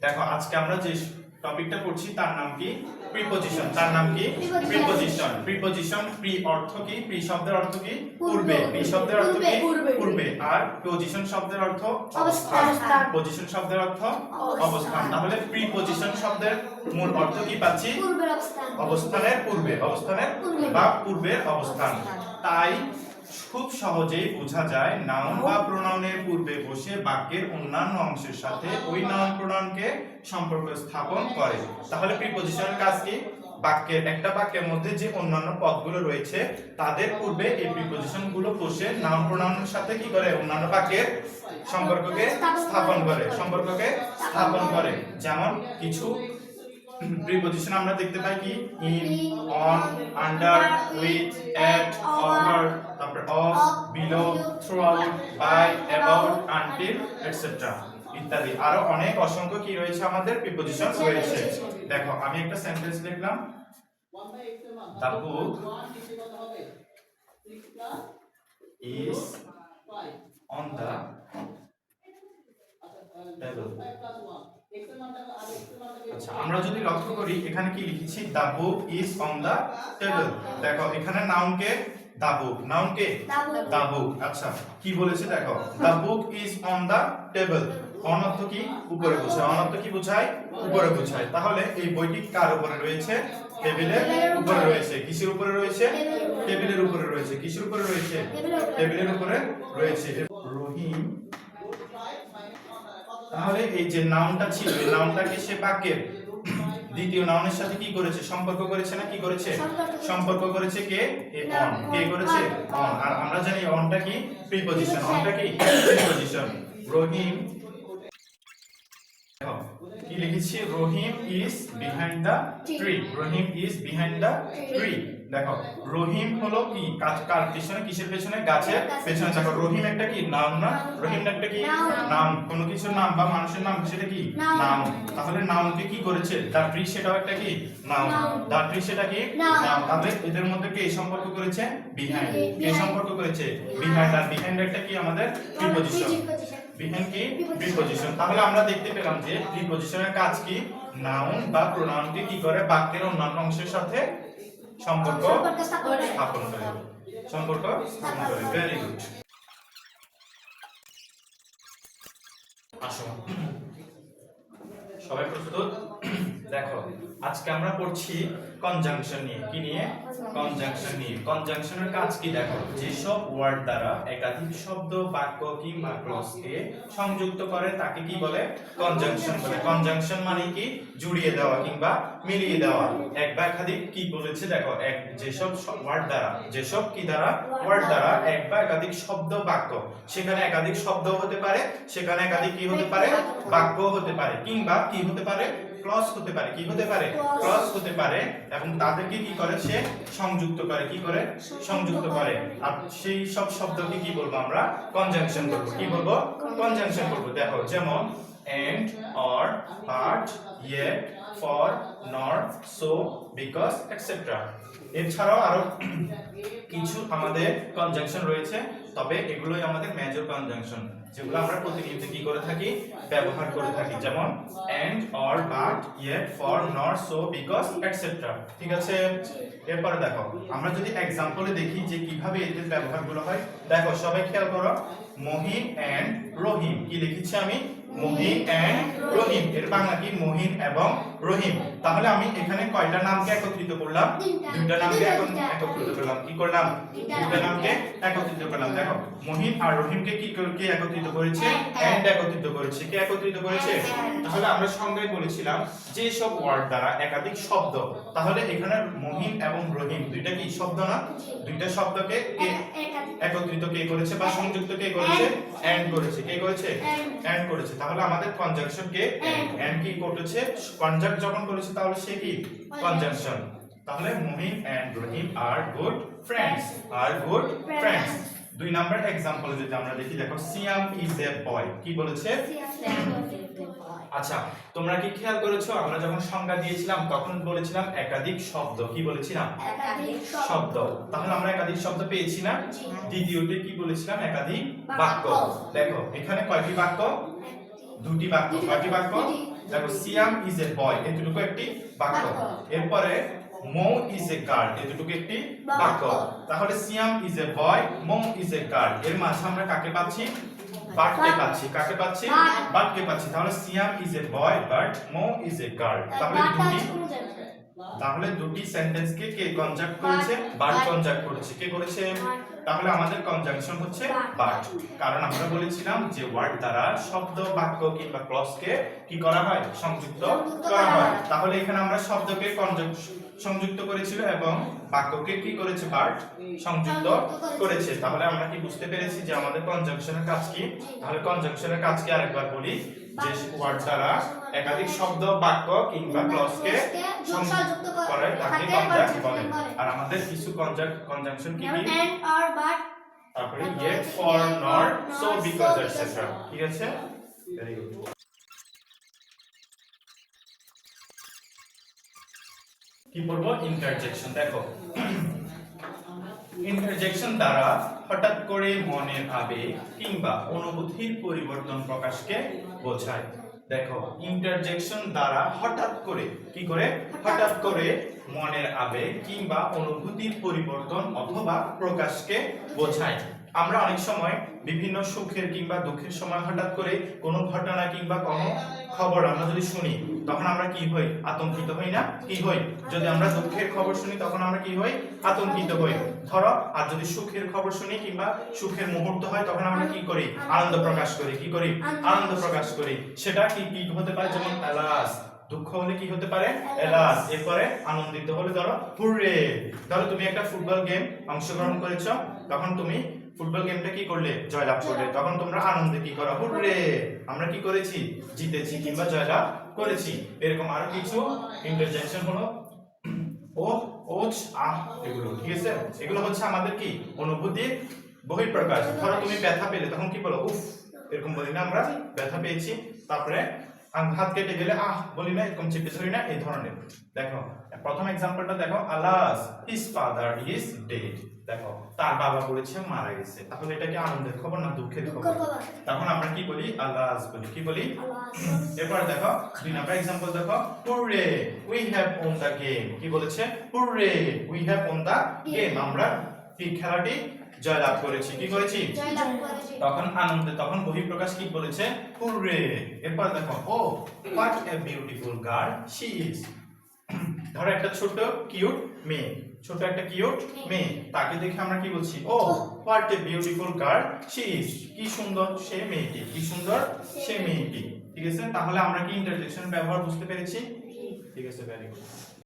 দেখো আজকে আমরা যে টপিকটা পড়ছি তার নাম কি? প্রিপজিশন তার নাম কি? প্রিপজিশন প্রিপজিশন প্রি অর্থ কি? প্রি শব্দের অর্থ কি? পূর্বে। প্রি শব্দের অর্থ কি? পূর্বে। আর পজিশন শব্দের অর্থ? অবস্থান। পজিশন শব্দের অর্থ? অবস্থান। তাহলে প্রিপজিশন শব্দের মূল অর্থ কি পাচ্ছি? অবস্থানের পূর্বে। অবস্থানের বা পূর্বের অবস্থান। তাই খুব সহজেই বোঝা যায় নাউন বা প্রোনাউনের পূর্বে বসে বাক্যের অন্যান্য অংশের সাথে ওই নাউন প্রোনাউনকে সম্পর্ক স্থাপন করে। তাহলে প্রিপজিশনের কাজ কি? বাক্যের একটা বাক্যের মধ্যে যে অন্যান্য পদগুলো রয়েছে তাদের পূর্বে এই প্রিপজিশনগুলো বসে নাউন প্রোনাউনের সাথে কি করে? অন্যান্য বাক্যের সম্পর্ককে স্থাপন করে। সম্পর্ককে স্থাপন করে। যেমন কিছু প্রিপজিশন আমরা দেখতে পাই কি? In on under with at over তারপর of below through out by about until etcetera ইত্যাদি। আরও অনেক অসংখ্য কি রয়েছে আমাদের? প্রিপজিশন রয়েছে। দেখো, আমি একটা সেন্টেন্স লিখলাম। The book is on the table. আচ্ছা আমরা যদি লক্ষ্য করি এখানে কি লিখেছি? The book is on the table দেখো এখানে নাউন কে? দা বুক নাউন কে? দা বুক আচ্ছা কি বলেছে দেখো? The book is on the table অনর্থ কি? উপরে বোঝায়। অনর্থ কি বোঝায়? উপরে বোঝায়। তাহলে এই বইটি কার উপরে রয়েছে? টেবিলের উপরে রয়েছে। কিসের উপরে রয়েছে? টেবিলের উপরে রয়েছে। কিসের উপরে রয়েছে? টেবিলের উপরে রয়েছে। রহিম তাহলে এই যে নাউনটা ছিল এই নাউনটাকে সে বাক্যের দ্বিতীয় নাউনের সাথে কি করেছে? সম্পর্ক করেছে না কি করেছে? সম্পর্ক করেছে। কে? এ অন কে করেছে? অন আর আমরা জানি অনটা কি? প্রিপজিশন অনটা কি? প্রিপজিশন রহিম কি লিখেছি? Rahim is behind the tree Rahim is behind the tree দেখো রহিম হলো কি? কাজ কার পেছনে কিসের পেছনে? গাছের পেছনে। দেখো রহিম একটা কি? নাম না? রহিম একটা কি? নাম। কোনো কিছুর নাম বা মানুষের নাম সেটা কি? নাম। তাহলে নাউনকে কি করেছে? দা ট্রি সেটাও একটা কি? নাম। Noun. দা ট্রি সেটা কি? নাম। তাহলে এদের মধ্যে কে সম্পর্ক করেছে? বিহাইন্ড কে সম্পর্ক করেছে? বিহাইন্ড আর বিহাইন্ড একটা কি? আমাদের প্রিপজিশন বিহাইন্ড কি? প্রিপজিশন তাহলে আমরা দেখতে পেলাম যে প্রিপজিশনের কাজ কি? নাউন বা প্রোনাউনকে কি করে? বাক্যের অন্যান্য অংশের সাথে সম্পর্ক। স্থাপন করে। সম্পর্ক স্থাপন করে। ভেরি গুড আসো। সবাই প্রস্তুত? দেখো, আজকে আমরা পড়ছি কনজাংশন নিয়ে। কি নিয়ে? কনজাংশন নিয়ে। কনজাংশনের কাজ কি দেখো? যেসব ওয়ার্ড দ্বারা একাধিক শব্দ, বাক্য কিংবা ক্লজকে সংযুক্ত করে, তাকে কি বলে? কনজাংশন বলে। কনজাংশন মানে কি? জুড়িয়ে দেওয়া কিংবা মিলিয়ে দেওয়া। এক বা একাধিক কি বলেছে? দেখো, এক যেসব ওয়ার্ড দ্বারা, যেসব কি দ্বারা? ওয়ার্ড দ্বারা এক বা একাধিক শব্দ, বাক্য। সেখানে একাধিক শব্দ হতে পারে, সেখানে একাধিক কি হতে পারে? বাক্য হতে পারে। কিংবা কি হতে পারে? ক্লস হতে পারে। কি হতে পারে? ক্লস হতে পারে এবং তাদেরকে কি করে? সে সংযুক্ত করে। কি করে? সংযুক্ত করে। আর সেই সব শব্দকে কি বলব আমরা? কনজাংশন বলব। কি বলব? কনজাংশন বলব। দেখো যেমন and or but yet for nor so because etc এছাড়াও আরও কিছু আমাদের কনজাংশন রয়েছে। তবে এগুলোই আমাদের মেজর কনজাংশন যেগুলো আমরা প্রতিনিয়ত কি করে থাকি? ব্যবহার করে থাকি। যেমন and or but yet for not so because etcetera ঠিক আছে? এরপরে দেখো, আমরা যদি এক্সাম্পলে দেখি যে কীভাবে এদের ব্যবহারগুলো হয়, দেখো, সবাই খেয়াল করো মহিম এন্ড রহিম। কি লিখেছি আমি? মহিন এন্ড রহিম। এর বাংলা কি? মহিন এবং রহিম। তাহলে আমি এখানে কয়টা নামকে একত্রিত করলাম? দুইটা। নামকে একত্রিত করলাম। কি করলাম? দুইটা। নামকে একত্রিত করলাম। দেখো মহিন আর রহিমকে কি কে একত্রিত করেছে? And, এন্ড একত্রিত করেছে। কে একত্রিত করেছে? and। তাহলে আমরা সংজ্ঞায় বলেছিলাম যে সব ওয়ার্ড দ্বারা একাধিক শব্দ তাহলে এখানে মহিন এবং রহিম দুইটা কি? শব্দ না? দুইটা শব্দকে কে একত্রিত কে করেছে বা সংযুক্ত কে করেছে? এন্ড করেছে। কে করেছে. এন্ড করেছে। তাহলে আমাদের কনজাংশন কে And. এন্ড কি করেছে কনজাংশন যখন করেছে তাহলে সে কি? কনজাংশন তাহলে Muhin and Rahim are good friends are good friends দুই নাম্বার এক্সাম্পল যদি আমরা দেখি দেখো সিয়াম ইজ এ বয় কি বলেছে? আচ্ছা তোমরা কি খেয়াল করেছ? আমরা যখন সংজ্ঞা দিয়েছিলাম তখন বলেছিলাম একাধিক শব্দ। কি বলেছিলাম? শব্দ। তাহলে আমরা একাধিক শব্দ পেয়েছি না? দ্বিতীয়তে কি বলেছিলাম? একাধিক বাক্য। বাক্য। দেখো এখানে কয়টি বাক্য? দুটি বাক্য কয়টি বাক্য? দেখো সিয়াম ইজ এ বয় এতটুকু একটি বাক্য। এরপরে মৌ ইজ এ গার্ড এতটুকু একটি বাক্য। তাহলে Siyam is a boy Mou is a girl এর মাঝে আমরা কাকে পাচ্ছি? বাটকে পাচ্ছি। কাকে পাচ্ছি? বাট। বাটকে পাচ্ছি। তাহলে Siam is a boy but Mou is a girl তাহলে দুটি তাহলে দুটি সেন্টেন্স কে কে কনজাক্ট করেছে? বাট। কনজাক্ট করেছে। কে করেছে? তাহলে আমাদের কনজাংশন হচ্ছে বাট। কারণ আমরা বলেছিলাম যে ওয়ার্ড দ্বারা শব্দ বাক্য কিংবা ক্লজকে কি করা হয়? সংযুক্ত করা হয়। হয়। তাহলে এখানে আমরা শব্দকে সংযুক্ত করেছিল এবং বাক্যকে কি করেছে? বাট। সংযুক্ত করেছে। করেছে। তাহলে আমরা কি বুঝতে পেরেছি যে আমাদের কনজাংশনের কাজ কি? তাহলে কনজাংশনের কাজ কি আরেকবার বলি? যে ওয়ার্ড দ্বারা একাধিক শব্দ বাক্য কিংবা ক্লজকে সংযুক্ত করে তাকে কনজাংশন বলে। আর আমাদের কিছু কনজাংশন কি কি? তারপরে yet for nor so because etc ঠিক আছে? ভেরি গুড কি পড়ব ইন্টারজেকশন দেখো। ইন্টারজেকশন দ্বারা হঠাৎ করে মনের আবেগ কিংবা অনুভূতির পরিবর্তন প্রকাশকে বোঝায়। দেখো ইন্টারজেকশন দ্বারা হঠাৎ করে, কি করে? হঠাৎ করে মনের আবেগ কিংবা অনুভূতির পরিবর্তন অথবা প্রকাশকে বোঝায়। আমরা অনেক সময় বিভিন্ন সুখের কিংবা দুঃখের সময় হঠাৎ করে কোনো ঘটনা কিংবা কোনো খবর আমরা যদি শুনি, তখন আমরা কি হই? আতঙ্কিত হই না? কি হই? যদি আমরা দুঃখের খবর শুনি, তখন আমরা কি হই? আতঙ্কিত হই। ধরো, আর যদি সুখের খবর শুনি কিংবা সুখের মুহূর্ত হয়, তখন আমরা কি করি? আনন্দ প্রকাশ করি। কি করি? আনন্দ প্রকাশ করি। সেটা কি কি হতে পারে? যেমন এলাস দুঃখ হলে কি হতে পারে? এলাস এরপরে আনন্দিত হলে ধরো, হুররে! ধরো তুমি একটা ফুটবল গেম অংশগ্রহণ করেছ, তখন তুমি ফুটবল গেমটা কি করলে জয়লাভ করলে? তখন তোমরা আনন্দে কি করো? হুররে! আমরা কি করেছি? জিতেছি কিংবা জয়লাভ করেছি। এরকম আরও কিছু ইন্টারজেকশন হলো। ও ওচ আহ এগুলো ঠিক আছে? এগুলো হচ্ছে আমাদের কি? অনুভূতির বহিঃপ্রকাশ। ধরো তুমি ব্যথা পেলে তখন কি বলো? উফ এরকম বলি না আমরা। ব্যথা পেয়েছি তারপরে হাত কেটে গেলে আহ বলি না এরকম চেপে ধরি না এই ধরনের। দেখো প্রথম এক্সাম্পলটা দেখো alas his father is dead দেখো তার বাবা বলেছে মারা গেছে। তাহলে এটা কি আনন্দের খবর না দুঃখের খবর? তখন আমরা কি বলি? আল্লাহস বলি। কি বলি? এরপর দেখো দুই নাম্বার এক্সাম্পল দেখো hurrah we have won the game কি বলেছে? Hurrah we have won the game আমরা এই খেলাটি জয়লাভ করেছি। কি করেছি? তখন আনন্দে তখন বহিঃপ্রকাশ কি বলেছে? হুররে এরপর দেখো ও what a beautiful girl she is ধরো একটা ছোট কিউট মেয়ে ছোট একটা কিউট মেয়ে তাকে দেখে আমরা কি বলছি? ও what a beautiful girl she is কি সুন্দর সে মেয়েটি কি সুন্দর সে মেয়েটি। ঠিক আছে? তাহলে আমরা কি ইন্টারজেকশন ব্যবহার বুঝতে পেরেছি? ঠিক আছে ভেরি গুড